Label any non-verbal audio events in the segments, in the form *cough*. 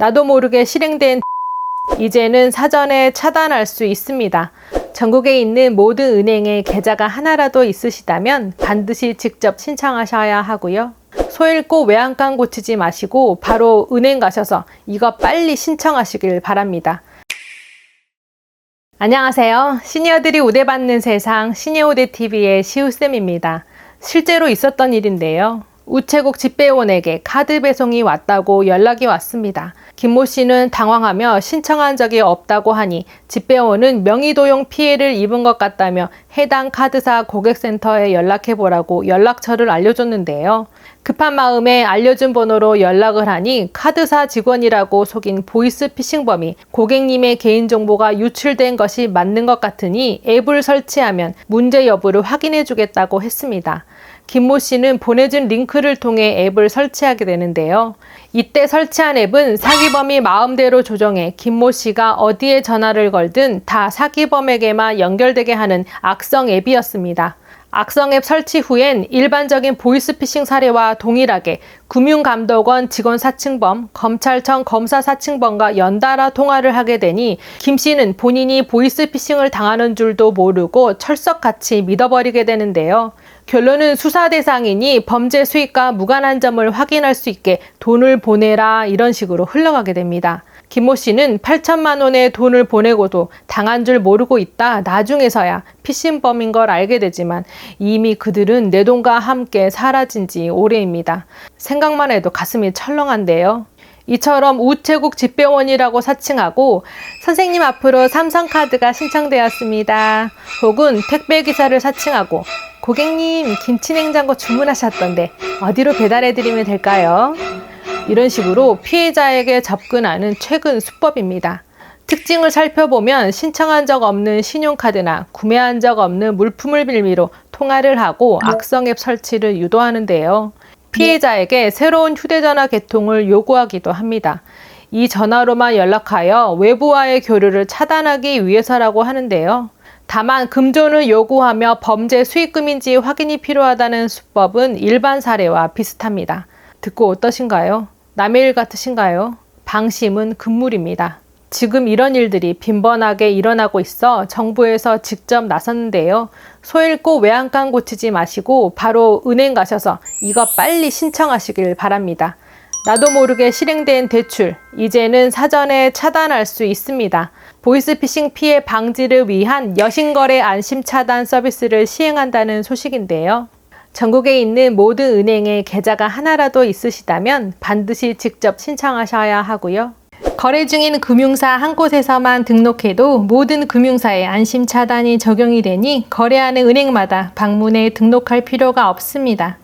나도 모르게 실행된 *laughs* 이제는 사전에 차단할 수 있습니다. 전국에 있는 모든 은행에 계좌가 하나라도 있으시다면 반드시 직접 신청하셔야 하고요. 소 읽고 외양간 고치지 마시고 바로 은행 가셔서 이거 빨리 신청하시길 바랍니다. 안녕하세요. 시니어들이 우대받는 세상 시니어우대TV의 시우쌤입니다. 실제로 있었던 일인데요. 우체국 집배원에게 카드 배송이 왔다고 연락이 왔습니다. 김모 씨는 당황하며 신청한 적이 없다고 하니 집배원은 명의도용 피해를 입은 것 같다며 해당 카드사 고객센터에 연락해 보라고 연락처를 알려줬는데요. 급한 마음에 알려준 번호로 연락을 하니 카드사 직원이라고 속인 보이스피싱범이 고객님의 개인정보가 유출된 것이 맞는 것 같으니 앱을 설치하면 문제 여부를 확인해 주겠다고 했습니다. 김모 씨는 보내준 링크를 통해 앱을 설치하게 되는데요. 이때 설치한 앱은 사기범이 마음대로 조정해 김모 씨가 어디에 전화를 걸든 다 사기범에게만 연결되게 하는 악성 앱이었습니다. 악성 앱 설치 후엔 일반적인 보이스피싱 사례와 동일하게 금융감독원 직원 사칭범, 검찰청 검사 사칭범과 연달아 통화를 하게 되니 김 씨는 본인이 보이스피싱을 당하는 줄도 모르고 철석같이 믿어버리게 되는데요. 결론은 수사 대상이니 범죄 수익과 무관한 점을 확인할 수 있게 돈을 보내라 이런 식으로 흘러가게 됩니다. 김모 씨는 8천만 원의 돈을 보내고도 당한 줄 모르고 있다 나중에서야 피신범인 걸 알게 되지만 이미 그들은 내 돈과 함께 사라진 지 오래입니다. 생각만 해도 가슴이 철렁한데요. 이처럼 우체국 집배원이라고 사칭하고 선생님 앞으로 삼성카드가 신청되었습니다. 혹은 택배기사를 사칭하고 고객님 김치냉장고 주문하셨던데 어디로 배달해드리면 될까요? 이런 식으로 피해자에게 접근하는 최근 수법입니다. 특징을 살펴보면 신청한 적 없는 신용카드나 구매한 적 없는 물품을 빌미로 통화를 하고 악성 앱 설치를 유도하는데요. 피해자에게 새로운 휴대전화 개통을 요구하기도 합니다. 이 전화로만 연락하여 외부와의 교류를 차단하기 위해서라고 하는데요. 다만 금전을 요구하며 범죄 수익금인지 확인이 필요하다는 수법은 일반 사례와 비슷합니다. 듣고 어떠신가요? 남의 일 같으신가요? 방심은 금물입니다. 지금 이런 일들이 빈번하게 일어나고 있어 정부에서 직접 나섰는데요. 소 읽고 외양간 고치지 마시고 바로 은행 가셔서 이거 빨리 신청하시길 바랍니다. 나도 모르게 실행된 대출, 이제는 사전에 차단할 수 있습니다. 보이스피싱 피해 방지를 위한 여신거래 안심 차단 서비스를 시행한다는 소식인데요. 전국에 있는 모든 은행에 계좌가 하나라도 있으시다면 반드시 직접 신청하셔야 하고요. 거래 중인 금융사 한 곳에서만 등록해도 모든 금융사에 안심 차단이 적용이 되니 거래하는 은행마다 방문해 등록할 필요가 없습니다.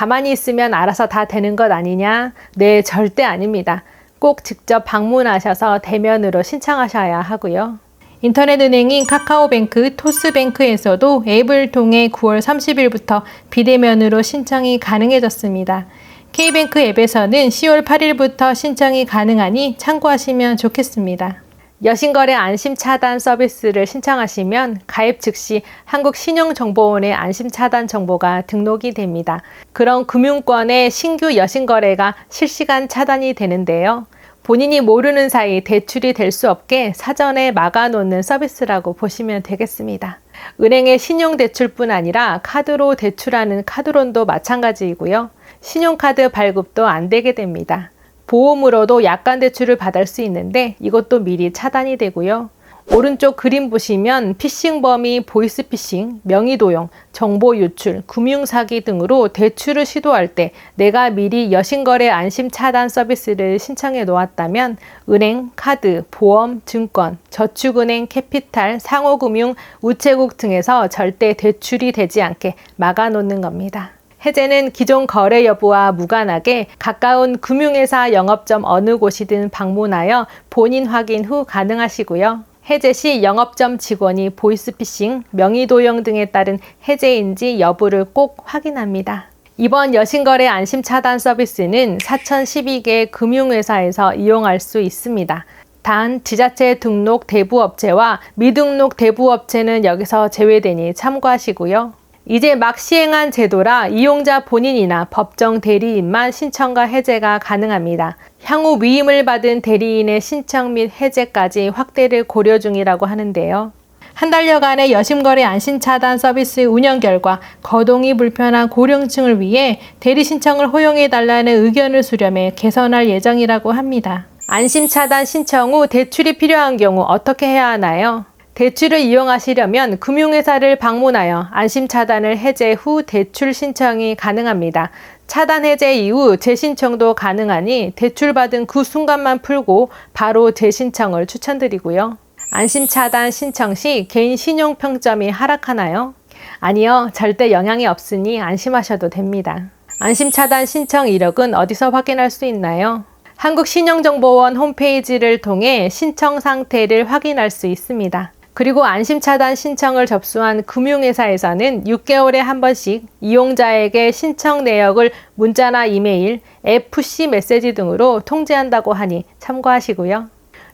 가만히 있으면 알아서 다 되는 것 아니냐? 네, 절대 아닙니다. 꼭 직접 방문하셔서 대면으로 신청하셔야 하고요. 인터넷 은행인 카카오뱅크, 토스뱅크에서도 앱을 통해 9월 30일부터 비대면으로 신청이 가능해졌습니다. K뱅크 앱에서는 10월 8일부터 신청이 가능하니 참고하시면 좋겠습니다. 여신거래 안심 차단 서비스를 신청하시면 가입 즉시 한국신용정보원의 안심 차단 정보가 등록이 됩니다. 그런 금융권의 신규 여신거래가 실시간 차단이 되는데요. 본인이 모르는 사이 대출이 될 수 없게 사전에 막아놓는 서비스라고 보시면 되겠습니다. 은행의 신용대출뿐 아니라 카드로 대출하는 카드론도 마찬가지이고요. 신용카드 발급도 안 되게 됩니다. 보험으로도 약관 대출을 받을 수 있는데 이것도 미리 차단이 되고요. 오른쪽 그림 보시면 피싱범이 보이스 피싱, 명의 도용, 정보 유출, 금융 사기 등으로 대출을 시도할 때 내가 미리 여신거래 안심 차단 서비스를 신청해 놓았다면 은행, 카드, 보험, 증권, 저축은행, 캐피탈, 상호금융, 우체국 등에서 절대 대출이 되지 않게 막아 놓는 겁니다. 해제는 기존 거래 여부와 무관하게 가까운 금융회사 영업점 어느 곳이든 방문하여 본인 확인 후 가능하시고요. 해제 시 영업점 직원이 보이스피싱, 명의도용 등에 따른 해제인지 여부를 꼭 확인합니다. 이번 여신거래 안심 차단 서비스는 4,012개 금융회사에서 이용할 수 있습니다. 단 지자체 등록 대부업체와 미등록 대부업체는 여기서 제외되니 참고하시고요. 이제 막 시행한 제도라 이용자 본인이나 법정 대리인만 신청과 해제가 가능합니다. 향후 위임을 받은 대리인의 신청 및 해제까지 확대를 고려 중이라고 하는데요. 한 달여간의 여심거래 안심차단 서비스 운영 결과 거동이 불편한 고령층을 위해 대리 신청을 허용해 달라는 의견을 수렴해 개선할 예정이라고 합니다. 안심차단 신청 후 대출이 필요한 경우 어떻게 해야 하나요? 대출을 이용하시려면 금융회사를 방문하여 안심 차단을 해제 후 대출 신청이 가능합니다. 차단 해제 이후 재신청도 가능하니 대출받은 그 순간만 풀고 바로 재신청을 추천드리고요. 안심 차단 신청 시 개인 신용 평점이 하락하나요? 아니요, 절대 영향이 없으니 안심하셔도 됩니다. 안심 차단 신청 이력은 어디서 확인할 수 있나요? 한국신용정보원 홈페이지를 통해 신청 상태를 확인할 수 있습니다. 그리고 안심차단 신청을 접수한 금융회사에서는 6개월에 한 번씩 이용자에게 신청 내역을 문자나 이메일, FC 메시지 등으로 통지한다고 하니 참고하시고요.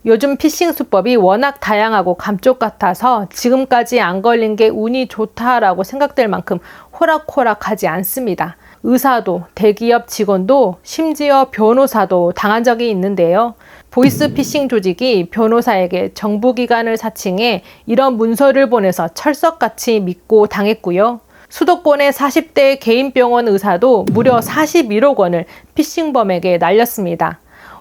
요즘 피싱 수법이 워낙 다양하고 감쪽 같아서 지금까지 안 걸린 게 운이 좋다라고 생각될 만큼 호락호락하지 않습니다. 의사도 대기업 직원도 심지어 변호사도 당한 적이 있는데요. 보이스 피싱 조직이 변호사에게 정부기관을 사칭해 이런 문서를 보내서 철석같이 믿고 당했고요. 수도권의 40대 개인 병원 의사도 무려 41억 원을 피싱범에게 날렸습니다.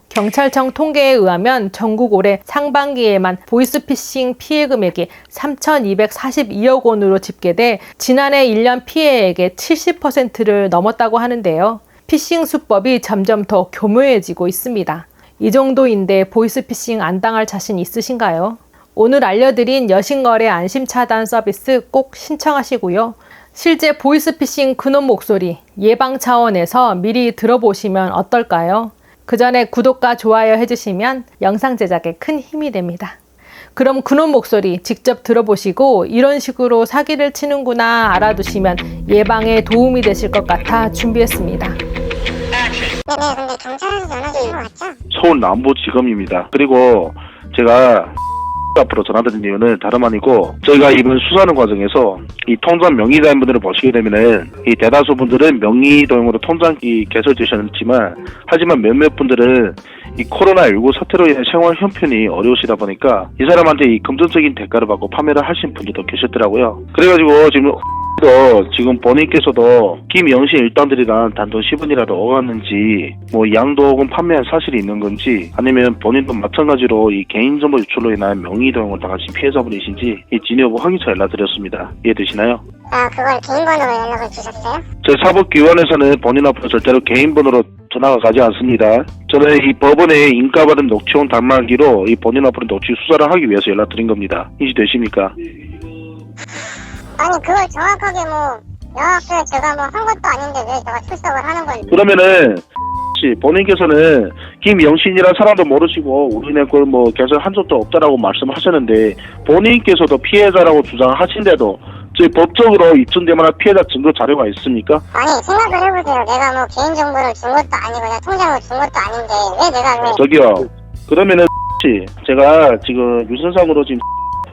경찰청 통계에 의하면 전국 올해 상반기에만 보이스피싱 피해 금액이 3,242억 원으로 집계돼 지난해 1년 피해액의 70%를 넘었다고 하는데요. 피싱 수법이 점점 더 교묘해지고 있습니다. 이 정도인데 보이스피싱 안 당할 자신 있으신가요? 오늘 알려드린 여신거래 안심 차단 서비스 꼭 신청하시고요. 실제 보이스피싱 근원 목소리 예방 차원에서 미리 들어보시면 어떨까요? 그 전에 구독과 좋아요 해주시면 영상 제작에 큰 힘이 됩니다. 그럼 근원 목소리 직접 들어보시고 이런 식으로 사기를 치는구나 알아두시면 예방에 도움이 되실 것 같아 준비했습니다. 네네 근데 경찰에서 전화 주신 거 맞죠? 서울 남부지검입니다. 그리고 제가 앞으로 전화드린 이유는 다름 아니고 저희가 이번 수사하는 과정에서 이 통장 명의자인 분들을 보시게 되면은 이 대다수 분들은 명의 도용으로 통장이 개설되셨지만 하지만 몇몇 분들은 이 코로나19 사태로 인해 생활 형편이 어려우시다 보니까 이 사람한테 이 금전적인 대가를 받고 판매를 하신 분들도 계셨더라고요. 그래가지고 지금 또 지금 본인께서도 김영신 일당들이랑 단돈 10원이라도 오갔는지 뭐 양도 혹은 판매한 사실이 있는 건지 아니면 본인도 마찬가지로 이 개인정보 유출로 인한 명의 도용을 당하신 피해자분이신지 이 진위 여부 확인차 연락드렸습니다. 이해되시나요? 아 그걸 개인 번호로 연락을 주셨어요? 저희 사법기관에서는 본인 앞으로 절대로 개인 번호로 전화가 가지 않습니다. 저는 이 법원의 인가받은 녹취용 단말기로 이 본인 앞으로 녹취 수사를 하기 위해서 연락드린 겁니다. 인지되십니까? 아니 그걸 정확하게 뭐 명확하게 제가 뭐 한 것도 아닌데 왜 제가 출석을 하는 건지 그러면은 혹시 본인께서는 김영신이라는 사람도 모르시고 우리네 그걸 뭐 개설 한 적도 없다라고 말씀하셨는데 본인께서도 피해자라고 주장하신데도 저희 법적으로 입증될 만한 피해자 증거 자료가 있습니까? 아니 생각을 해보세요 내가 뭐 개인 정보를 준 것도 아니고 그냥 통장을 준 것도 아닌데 왜 내가 왜 저기요. 그러면은 *laughs* 혹시 제가 지금 유선상으로 지금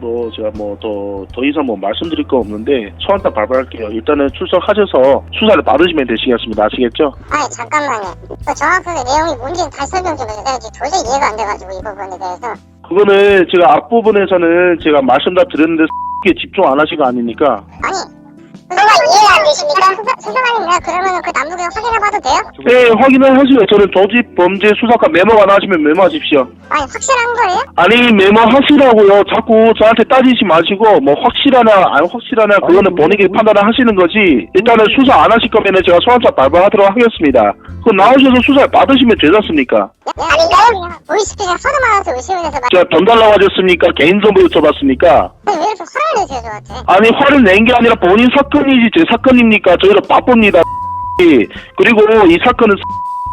앞으로 제가 뭐 더 더 이상 뭐 말씀드릴 거 없는데 소환단 발발할게요. 일단은 출석하셔서 수사를 받으시면 되시겠습니다. 아시겠죠? 아니 잠깐만요 그 정확하게 내용이 뭔지 다시 설명 좀 해주세요 지금 도저히 이해가 안 돼가지고 이 부분에 대해서 그거는 제가 앞부분에서는 제가 말씀 다 드렸는데 *laughs* 게 집중 안 하시고 아니니까 아니 수사관님 내가 그러면 그 남북에 확인해봐도 돼요? 네, 확인을 하시고요. 저는 조직 범죄 수사과 메모 안 하시면 메모하십시오. 아니 확실한 거예요? 아니 메모하시라고요. 자꾸 저한테 따지지 마시고 뭐 확실하나 안 확실하나 그거는 본인이 판단을 하시는 거지. 일단은 수사 안 하실 거면은 제가 소환차 발부하도록 하겠습니다. 그 나오셔서 수사 받으시면 되지 않습니까? 아닌가요? 보이스피싱 하도 많아서 의심을 해서 말 제가 돈 달라고 하셨습니까? 개인정보 여쭤봤습니까? 왜 이렇게 화를 내세요 저한테? 아니 화를 낸 게 아니라 본인 사건이지 제 사건 입니까? 저희도 바쁩니다. *laughs* 그리고 이 사건은 *laughs*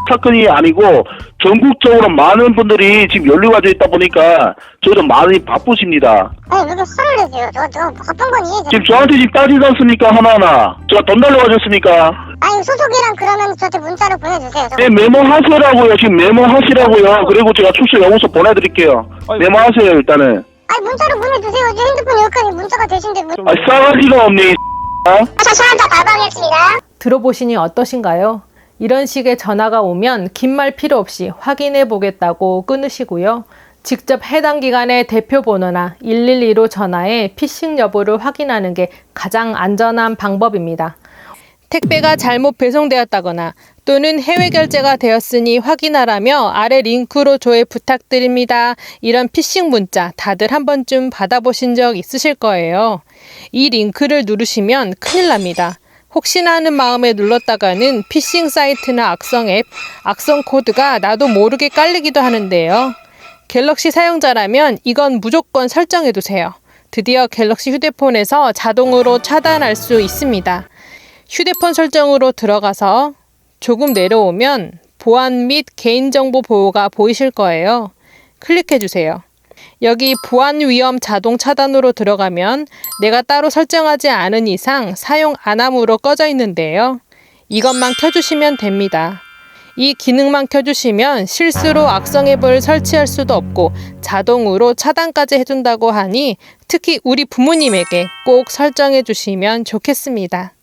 사건이 아니고 전국적으로 많은 분들이 지금 연루가 돼 있다 보니까 저희도 많이 바쁘십니다. 아니 왜 이렇게 화를 내세요? 저, 저 바쁜 건 이해죠. 지금 저한테 지금 따지지 않습니까 하나하나? 제가 돈 달라고 하셨습니까? 아니 소속이랑 그러면 저한테 문자로 보내주세요. 저. 네 메모하시라고요. 지금 메모하시라고요. 그리고 제가 출석 영수서 보내드릴게요. 메모하세요 일단은. 아니 문자로 보내주세요. 저 핸드폰 여기까지 문자가 되신데 문... 아 싸가지가 없네. 이 저 사람다 발방했습니다. 들어보시니 어떠신가요? 이런 식의 전화가 오면 긴 말 필요 없이 확인해 보겠다고 끊으시고요. 직접 해당 기관의 대표 번호나 112로 전화해 피싱 여부를 확인하는 게 가장 안전한 방법입니다. 택배가 잘못 배송되었다거나 또는 해외 결제가 되었으니 확인하라며 아래 링크로 조회 부탁드립니다. 이런 피싱 문자 다들 한 번쯤 받아보신 적 있으실 거예요. 이 링크를 누르시면 큰일 납니다. 혹시나 하는 마음에 눌렀다가는 피싱 사이트나 악성 앱, 악성 코드가 나도 모르게 깔리기도 하는데요. 갤럭시 사용자라면 이건 무조건 설정해 두세요. 드디어 갤럭시 휴대폰에서 자동으로 차단할 수 있습니다. 휴대폰 설정으로 들어가서 조금 내려오면 보안 및 개인정보 보호가 보이실 거예요. 클릭해 주세요. 여기 보안 위험 자동 차단으로 들어가면 내가 따로 설정하지 않은 이상 사용 안 함으로 꺼져 있는데요. 이것만 켜주시면 됩니다. 이 기능만 켜주시면 실수로 악성 앱을 설치할 수도 없고 자동으로 차단까지 해준다고 하니 특히 우리 부모님에게 꼭 설정해 주시면 좋겠습니다.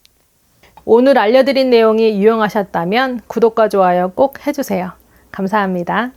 오늘 알려드린 내용이 유용하셨다면 구독과 좋아요 꼭 해주세요. 감사합니다.